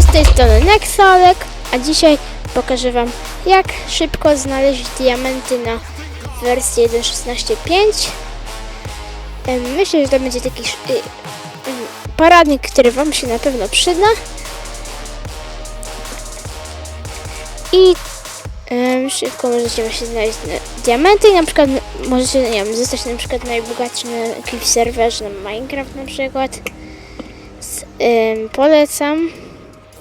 z tej strony Nexalek, a dzisiaj pokażę Wam jak szybko znaleźć diamenty na wersji 1.16.5 Em, Myślę, że to będzie taki y, y, poradnik, który Wam się na pewno przyda. I szybko możecie właśnie znaleźć na- diamenty i na przykład możecie, nie wiem, zostać na przykład najbogatszy na jakimś serwerze na Minecraft na przykład. Polecam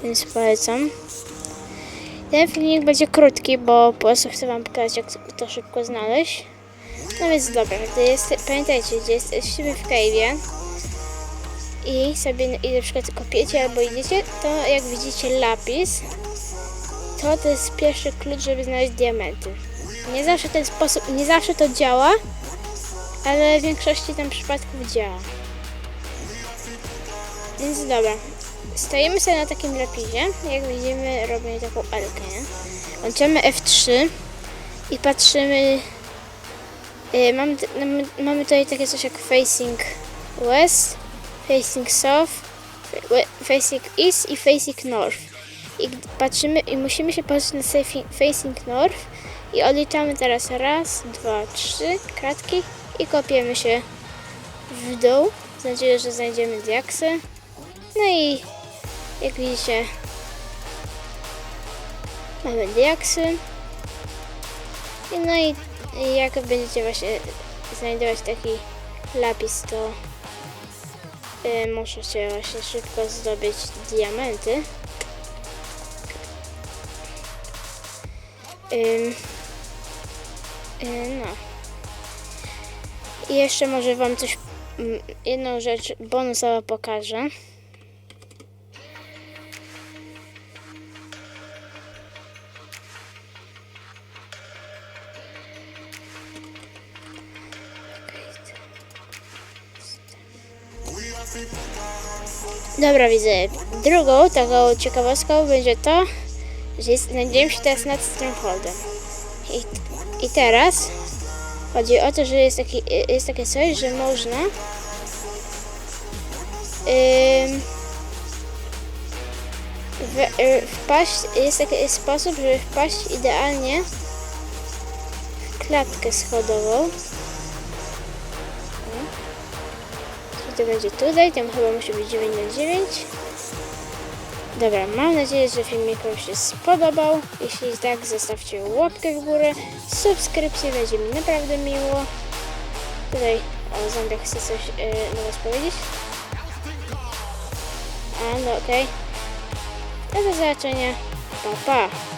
więc polecam. Ten filmik będzie krótki, bo po prostu chcę Wam pokazać, jak to szybko znaleźć. No więc dobra, gdy jest, pamiętajcie, gdzie jesteście w cave'ie i sobie i na przykład kopiecie albo idziecie, to jak widzicie lapis, to to jest pierwszy klucz, żeby znaleźć diamenty. Nie zawsze ten sposób, nie zawsze to działa, ale w większości tam przypadków działa. Więc dobra, Stoimy sobie na takim lapisie, jak widzimy robimy taką elkę, nie? Łączymy F3 i patrzymy, y, mamy, mamy- tutaj takie coś jak facing west, facing south, facing east i facing north. I patrzymy i musimy się patrzeć na facing north i odliczamy teraz raz, dwa, trzy kratki i kopiemy się w dół. Z nadzieją, że znajdziemy diaksy. No i jak widzicie, mamy diaksy. I No i jak będziecie właśnie znajdować taki lapis, to y, możecie właśnie szybko zdobyć diamenty. Y, no. I jeszcze może Wam coś, mm, jedną rzecz bonusowo pokażę. Dobra, widzę. Drugą taką ciekawostką będzie to, że jest, się teraz nad Strongholdem. I, I teraz chodzi o to, że jest, taki, jest takie coś, że można w, y, wpaść, jest taki sposób, żeby wpaść idealnie w klatkę schodową. To będzie tutaj, tam chyba musi być 9 na 9. Dobra, mam nadzieję, że filmik Wam się spodobał. Jeśli tak, zostawcie łapkę w górę, subskrypcję, będzie mi naprawdę miło. Tutaj, o, Zambia chce coś yy, Was powiedzieć. A, no okej. Do zobaczenia. Pa, pa.